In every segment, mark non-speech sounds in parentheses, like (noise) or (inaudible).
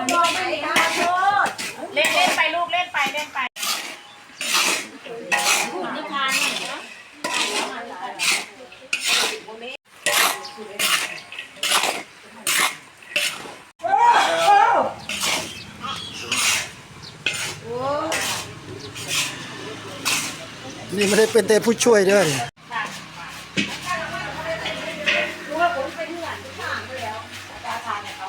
อนยอมไม่ขอโทษเล่นเล่นไปลูกเล่นไปเล่นไปคุณนิทานเลยนะนี่ไม่ได้เป็นแต่ผู้ช่วยด้วย รู้ว่าผมไปที่หลานที่ข้างไปแล้วอาจารย์ทานเนี่ยเขา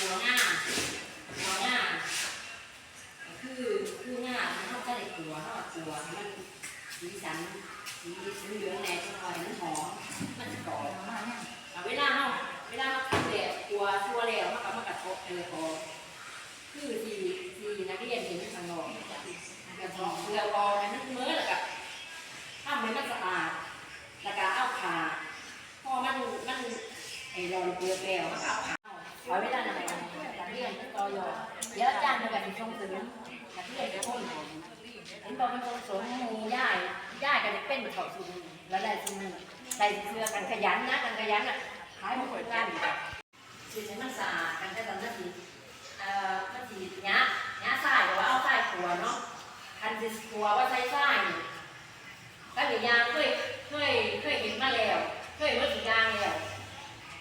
หัวหน้าหัวหน้าคือคือหน้ามันเข้าใจหัวเข้าหัวมันสีสันสีสีเหลืองแดงคอยมันหอมมันจะกรอบเอาเวลาเฮาเวลาเราทำแบบตัวชัวแล้วมันก็มันกระทบเออพอคือสีสีนักเรียนเห็นข้างนอกกระทบเพื่อรอให้มันเมื่อแล้วก็ทำให้มันสะอาดแล้วก็เอาขาพอมันมันไอ้รอนเปลือแล้วมันก็เอาขาขอเวลาน่อยนักเรีย นต่อยอเดี๋ยวอาจารย์จะแบบส่งเสริมนักเรียนจะพ้นเห็นบอกเป็นคนสมมูย่ายย่ายกันเป็นเขาสูงแล้วได้สูงได้เสื้อกันขยันนะกันขยันอะขายมาคนงานสิ่งที่มันสะอาดกันแต่ตอนนั้นสิเอ่อมันสิหยาหยใส่หรือว่าเอาใส่ขัวเนาะคันสิขัวว่าใส่ใส่ก็หรือยวยางเคยเคยเคยเห็นมาแล้วเคยเมื่อกี่ยางแล้ว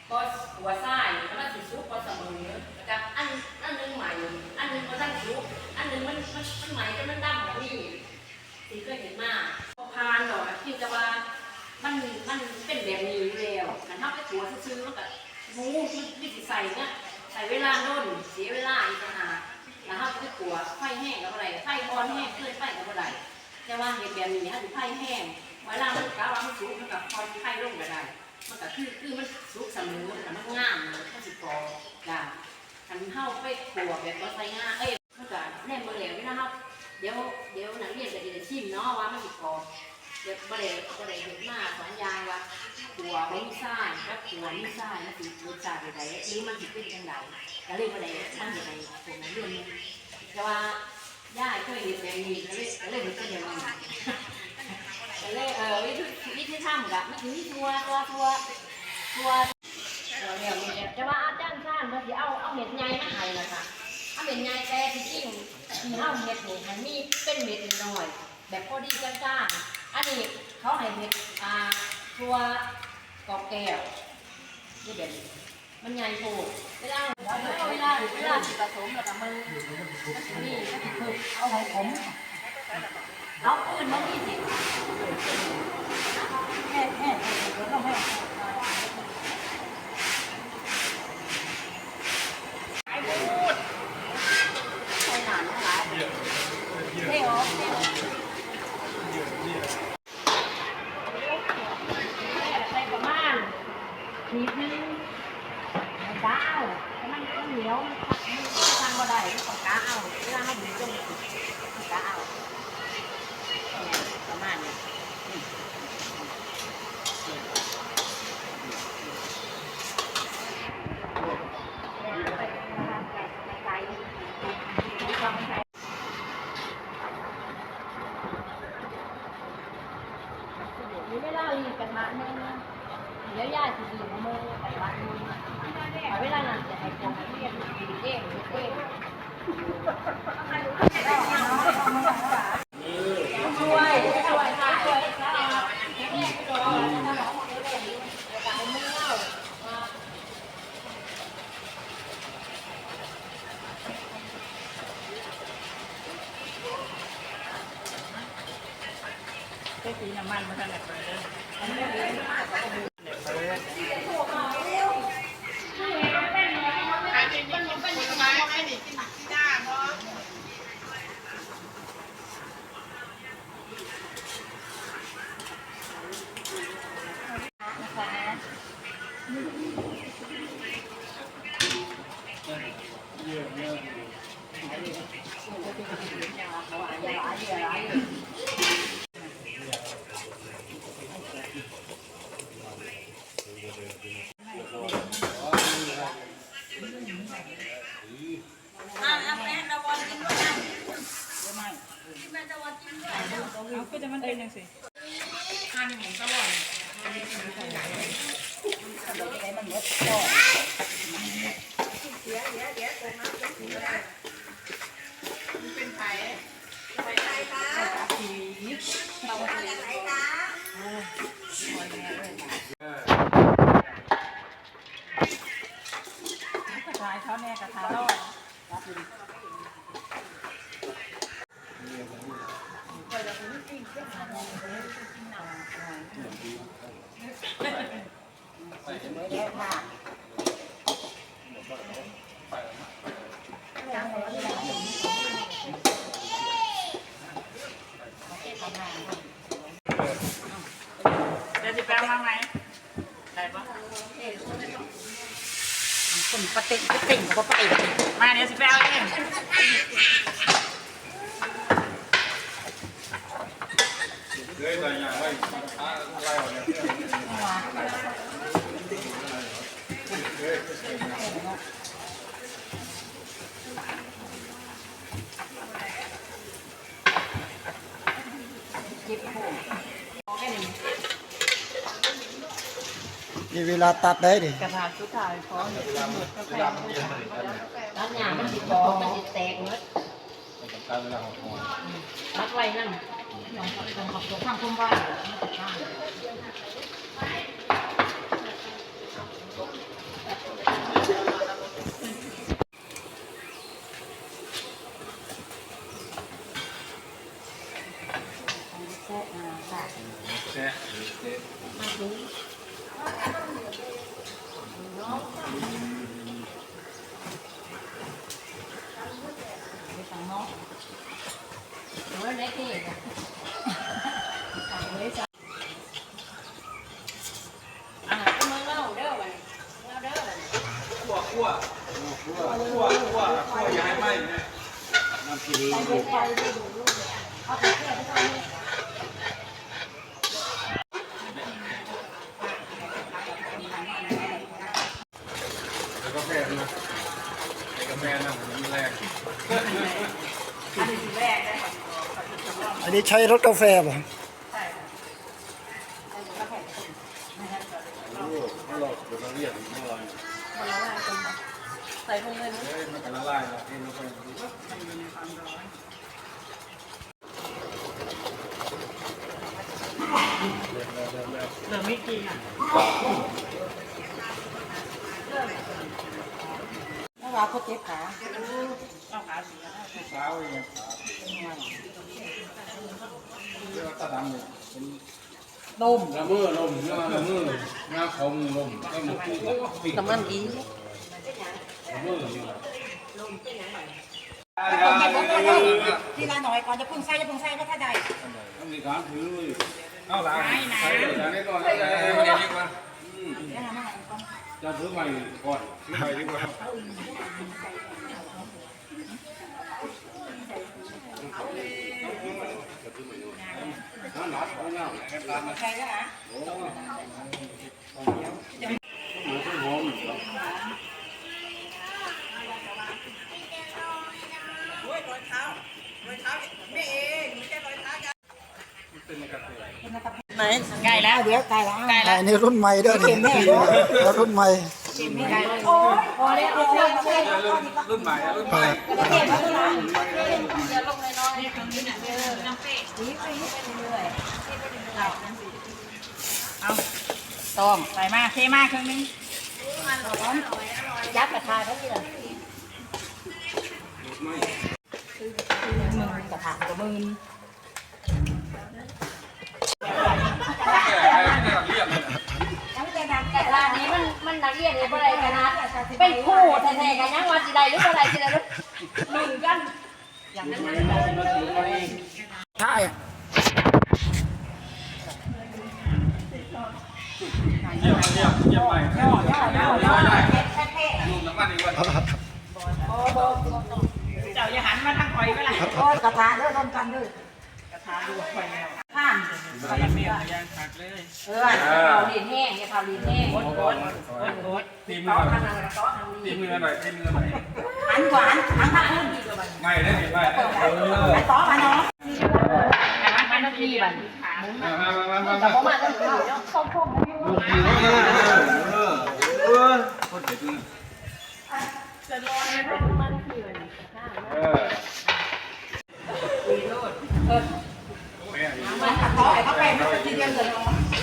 ก็หัวไส้แล้วมันสิซุกก็เสมอ กับอันอันหนึ่งใหม่ อันหนึ่งก็ทั้งซุกอันหนึ่งมันมันมันใหม่แต่มันดำแบบนี้สิเคยเห็นมากพอพานดอกอะคิดจะว่ามันมันเป็นแบบนี้อยู่แล้วมันทำให้ตัวซื้อๆมันก็งูมันไม่สิใส่เนี่ยใส่เวลาโน่นเสียเวลาอีกต่างหากแล้วถ้าไม่กลัวไฟแห้งกับอะไรไฟอ่อนแห้งเกินไฟกับอะไรแต่ว่าเห็นแบบนี้ถ้าดูไฟแห้งเวลามันกะว่ามันสุกมันกับพอไฟลงก็ได้มันก็คือคือมันสุกเสมอแต่มันงามมันก็สิกอบจ้ะคันเฮาไปขัวแบบว่าใส่งาเอ้ยมันก็แน่มือเหลวนี่นะเฮาเดี๋ยวเดี๋ยวนักเรียนจะได้ชิมเนาะว่ามันสิกรอบเดี๋ยวบ่ได้บ่ได้เห็นมาสอนยายว่าขัวบ่มีทรายกับขัวมีทรายมันสิรสชาติใดหรือมันสิเป็นจังไดก็เลยบ่ได้มันสิให้พวกนักเรียนแต่ว่าย่าเคยเห็นแบบนี้ก็เลยก็เลยเห็นเป็นอย่างนี้ก็เลยเออวิธีวิธีทำกับวิธีทัวทัวทัวทัว เราเรียมีแหละแต่ว่าอาจารย์ชาญเขาสิเอาเอาเม็ดใหญ่มาให้นะคะเอาเม็ดใหญ่แต่ที่จริงที่เอาเม็ดนี่มันมีเป็นเม็ดน้อยแบบพอดีจ้าๆอันนี้เขาให้เม็ดอ่าทัวกอกแก้วนี่เด็ดมันใหญ่โพดเวลาเวลาเวลาผสมแล้วก็มือนสิมีมันสิคือเอาของผมเอาปืนมาที่สิแห่แห่ต้องแห่ไอ้พูดใช่หนานนะคะเท่หรอใส่ประมาณขีดนึง ก้าวมันมันเหนียวมันทางบ่ได้ต้องก้าวเวลาเราบีบลงก้าวประมาณนี้ Wait. (laughs) จะมันเป็นยังสิทานอย่างหมูตลอดเดี๋ยวเดี๋ยวเดี๋ยวตรงนั้น เดี๋ยวจะแปลมาไหมได้ปะ คนปะเต็งปะเต็งกับปะเต็ง มาเดี๋ยวสิแปลเอง เฮ้ยแต่อย่างไรอะไรวะเนี่ย มีเวลาตัดได้ดิกระทายสุดท้ายพร้อหมดกาแฟร้านหยามันสิตอมันสิแตกหมดมันสำคัญเลาของคนรักไว้นั่นยอมยอมขอบตัวข้างคุ้มบ้านมันจะข้างแซ่อ่าค่ะ แซ่เจ๊ มาดูไปสั่งเนาะเฮ้ยเล็กนี่สั่งเลยจ้ะอ่าก็มาเล่าเด้อวันเล่าเด้อวัน ขั้วขั้วขั้วขั้วขั้วขั้วย้ายไหมเนี่ยน้ำ พีรีไปไปไปดูลูกเอาไปแค่ที่เขาเนี่ยแล้วก็แพ้นะไอ้กาแฟนะมันแรงอันนี้สิแรกนะอันนี้ใช้รถกาแฟป่ะหลอกเดี๋ยวเราเรียกไม่ลอยใส่พงเลยเฮ้ยมันกันละลายแล้วที่มันเป็น เหลือไม่กี่อะเมื่อวานเขาเจ็บขาต้องหาสีอะไรสาวเองเรียกว่าตาดำเนี่ยเป็นนมละเมอลมเรื่องละเมองาของลมก็มันคือปีกน้ำมันดีละเมออยู่ทีละหน่อยก่อนจะพึ่งใส่จะพึ่งใส่ก็ถ้าได้ต้องมีการถือเลย เอาหลังใส่หลังนี้ก่อนใส่ใส่ดีกว่าจะถือใหม่ก่อนถือใหม่ดีกว่าน้ำหนักของเงาแค่ตามนะใส่แล้วอะโอ้โหหอมโอ้ยรอยเท้ารอยเท้าไม่เอ ไหนใกล้แล้วเดี๋ยวใกล้แล้วใกล้แล้วอันนี้รุ่นใหม่ด้วยนี่แล้วรุ่นใหม่ใกล้แล้วโอ้ยพอแล้วเอาเรื่องเชื่อรุ่นใหม่รุ่นใหม่เก็บไว้ก่อนเดี๋ยวลงน้อยๆเอาต้มใส่มาเทมากครึ่งนึงยับกระทาเขาที่ละมือกระถางกับมือ ร้านนี้มันมันนักเรียนเนี่ยบ่ได้กันนะเป็นคู่แท้ๆกันยังว่าสิได้หรือบ่ได้สิได้ลุ้นกันอย่างนั้นนะใช่เยี่ยมเยี่ยมเยี่ยมใหม่ย่อย่อย่อย่อรุ่นน้ำมันอีกวันเจ้าอย่าหันมาทางคอยก็ไรโอ้ยกระทะเด้อร่วมกันเด้อกระถางดูคอยแล้ว ข้ามเมียยางหักเลยเออเอาลีนแห้งเนี่ยเอาลีนแห้งโอ๊ตโอ๊ตโอ๊ตโอ๊ตตีมือต่อหน่าอยนั้นต่อทางตีนี้มือหน่อยตีมือหน่อยอันหวานอันทางนู้นไม่ได้ไม่ได้เออต่อมาเนาะมามานาทีบัดหมุนมามามามาแต่พอมาต้องเข้าเนาะเข้าพมเออเออคนเด็ดนี่จะรอให้พอมานาทีบัด เออ มาขอให้ เขาไปมันเดียวเลย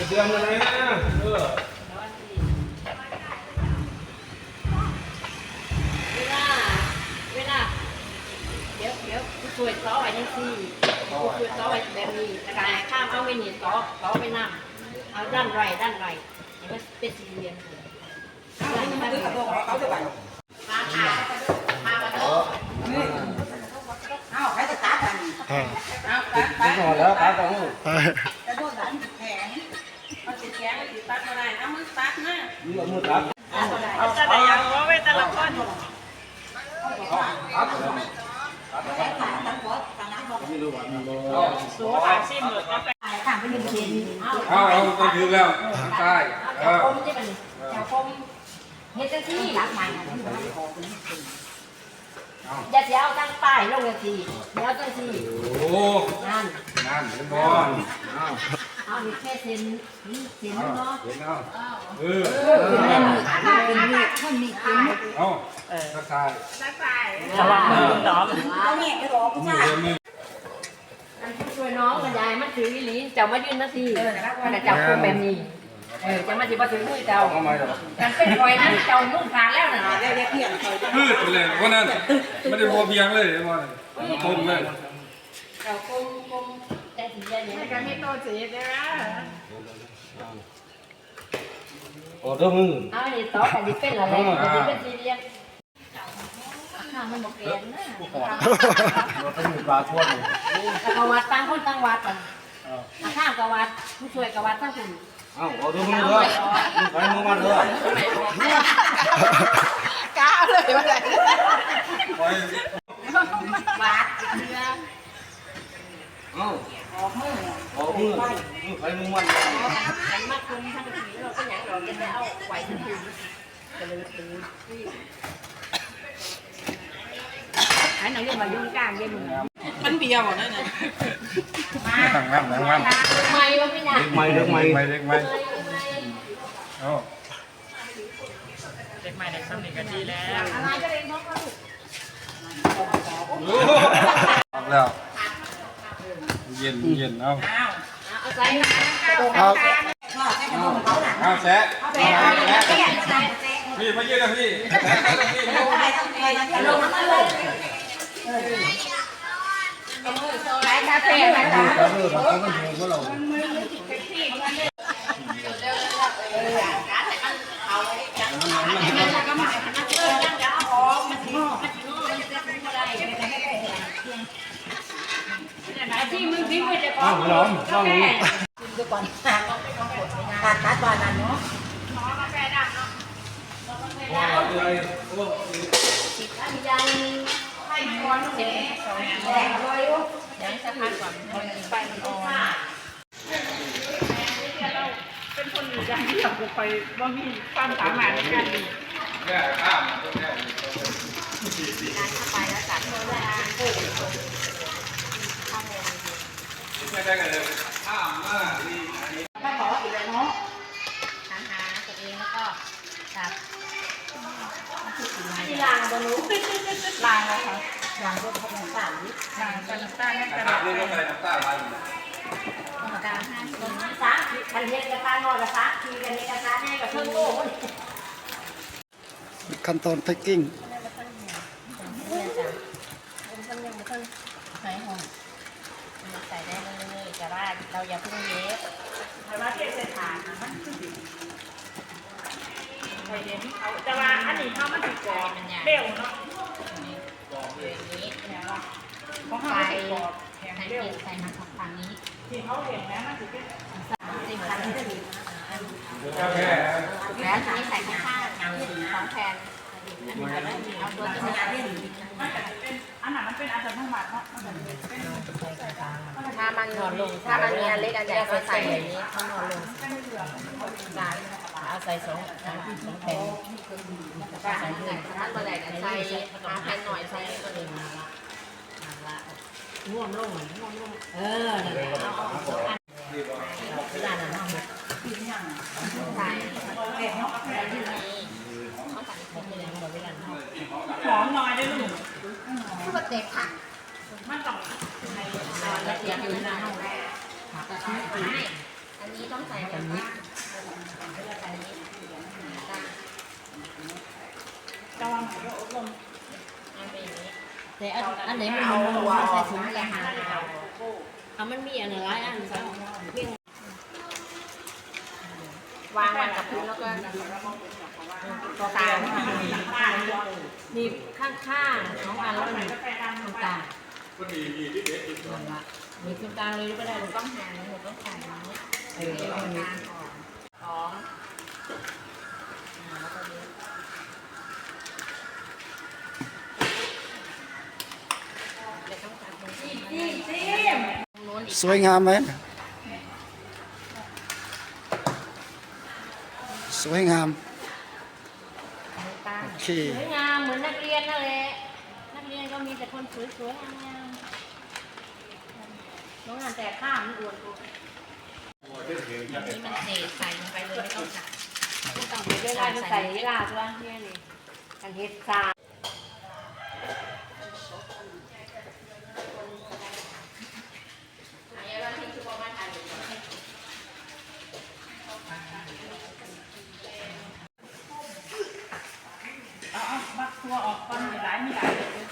เดือนอะไรนะเออเวลาเวลาเดี๋ยวเดี๋ยวช่วยซ้อไว้ยังซี่ช่วยซ้อไว้แบบนี้แต่การข้ามเอาไว้นี่ซ้อซ้อไปนั่งเอาด้านไรด้านไรมันเป็นสี่เหลี่ยมเอาไว้มันคือกับโลกเขาจะไปมาขามามาโตเอาใครจะตัดกันอ่าเอาตัดตัดก่อ ตัดนะมือมือตัดเอาจะได้ยังว่าเวแต่ละคนตัดไม่รู้ว่ามันบ่สูตรสิหมดก็ไปข้ามยืนเทียนเอาเอาเอาไปถึงแล้วทางใต้เอเจ้าอคมใช่ไหมเจ้าคมเฮ็ดจังซี่หลักใหม่อย่าเสียเอาตั้งป้ายลงเลยสิเดี๋ยวจังซี่โอ้นั่นนั่นเห็นบอา เอานี่แค่เซนนี่เซนเอาเนาะเห็นเอาเออเป็นมีคนมีกินเอาทางใต้ระวังมือคุณน้องเอาเนี่ยไอ้รอมือเดียวมืออันผู้ช่วยน้องมันยายมันถืออีหลีเจ้ามายืนนาทีมันจะจับคุมแบบนี้เออจะมาสิบ่ถือมือเจ้าเอาใหม่ดอกกันเป็นคอยนั้นเจ้ามุ่งทางแล้วน่ะเดี๋ยวเรียวเพียงคอยพืชเลยวันนั้นไม่ได้พอเพียงเลยว่าต้มเลยเจ้าคม คมแต่สีอย่างนี้กันให้โตสีได้ไหมโอ้ตัวมือเอาอันนี้ต่อกันสิเป็นอะไรกันสิเป็นสี่เหลี่ยมข้าวมันบ่เปลี่ยนนะเราต้องมีปลาทั่วเลยแต่ก็วัดตั้งคนตั้งวัดกันข้าวกับวัดผู้ช่วยกับวัดทั้งคุณเอาเอาตัวมือด้วยไปมือมันด้วย กล้าเลยว่าไร ไป วัดเรือ เอาออกมือออกมือมือไปมือมัน ขันมาคุมทั้งทีเราก็อย่างเราจะได้เอาไหวทั้งทีก็เลยถืออันนั้นเรียกว่ายุ่งกลางเรียกมึง มันเบี้ยวนั่นน่ะ ตั้งน้ำตั้งน้ำ ไม่ว่าพี่นา เด็กใหม่เด็กใหม่เด็กใหม่ เอาเด็กใหม่เด็กสนิทกันดีแล้วอะไรก็เรียนท้องเขาออกแล้วเย็นเย็นเอาอ้าวเอาใจมาเอาเอาแซะแม่แม่แม่แม่พี่มาเยืนนะพี่พี่ลงมาเลยไอ้คาเฟ่ไหมคะเออเราต้องเห็นว่าเรา ที่มึงพิมพ์ไปจะขอเอาหลอมเอาหลอมตัดตัดวันนั้นเนาะอะไรโอ้ยังให้ก่อนเสร็จแดงลอยอยู่ยังสักพักก่อนไฟมันอ่อนเป็นคนอยู่อย่างที่แบบไปว่ามีความสามารถในการดีแม่ข้ามตัวแม่ไปแล้วตัดตัวได้ไม่ได้กันเลย ข้ามมาดีถ้าขออีกแล้วเนาะหาหาตัวเองแล้วก็ตัดที่ลางบนู้ลางแล้วค่ะลางบนเขาเป็นสามลางกันต้านนั่นกระดาษนี่ก็ไปน้ำตาไหลกลางห้าสิบสามคันเฮ็ดกระทะงอกระทะทีกันเฮ็ดกระทะแน่กับเพิ่งโง่ขั้นตอนแพ็กกิ้ง เนี่ยจ้ะผมเพิ่งยังไม่เพิ่งใส่หอมใส่ได้เลยแต่ว่าเรา อย่าเพิ่งเย็บแต่ว่าเทศฐานนะมันคือดีไปเรียนที่เขาแต่ว่าอันนี้เขามันติดกรอบเร็วเนาะอย่างนี้แล้วของเขาใส่ติดกรอบแข็งใส่เร็วใส่มาฝั่งนี้ที่เขาเห็นนะมันจะเป็นสิบคันที่ดีกาแฟแล้วทีนี้ใส่ข้างๆสองแผ่นเอาตัวที่มันเล่นอันนั้นมันเป็นอัตโนมัติเนาะมันเป็น ถ้ามันนอนลงถ้ามันมีอันเล็กอันใหญ่ก็ใส่แบบนี้เขานอนลงสามเอาใส่สองสองสองแผ่นก็ใส่หนึ่งถ้าเมื่อไหร่ก็ใส่หาแผ่นหน่อยใส่ตัวหนึ่งละง่วงลงง่วงลงเออนั่นแหละเอาเอาเอาอันเวลานั้นเอาหมดใช่เก็บเอาไปที่ไหนเขาตัดผมไปแล้วหมดเวลาเนาะหอมหน่อยได้ลูกคือว่าเตะผัก มันต้อง ตอนละเอียดอยู่ในห้องผักกระชาย ไม่อันนี้ต้องใส่แบบนี้เวลาใส่นี้จะวางหัวอบรมอันนี้แต่อันอันไหนมันมันมันใส่ถุงกันหาเอามันมีอันไหนอันเพียงวางมันกับพื้นแล้วก็ตัวกลางนี่ข้างข้างๆน้องอันแล้วนี่กาแฟดำตรงไปกลา งนั่นละมีตรงกลางเลยก็ได้หนูต้องหาหนูต้องใส่นี้เออตรงกลางสองแล้วก็เยอะเดี๋ยวต้องตัดตรงนี้จิ้มจิ้มโน้นอีกสวยงามไหม สวยงาม ตาโอเค สวยงามเหมือนนักเรียนนั่นแหละ นักเรียนก็มีแต่คนสวยๆงามๆน้อ งานแต่ข้ามมันอวนกูนี่มันเศษใส่ลงไปเลยไม่ต้องจับไม่ต้องไปเวลามันใส่เวลาตัวเนี่ยนี่กันเฮ็ดซาอันนี้เราที่คือประมาณถ่ายอยู่ เอาเอาบักตัวออกก่อนมีหลายมีหลายเลย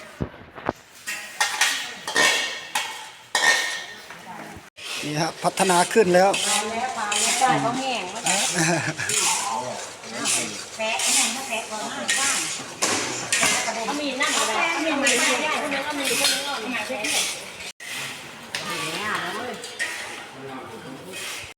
นี่ฮะพัฒนาขึ้นแล้ว แล้วความแล้วได้เขาแห้งแล้ว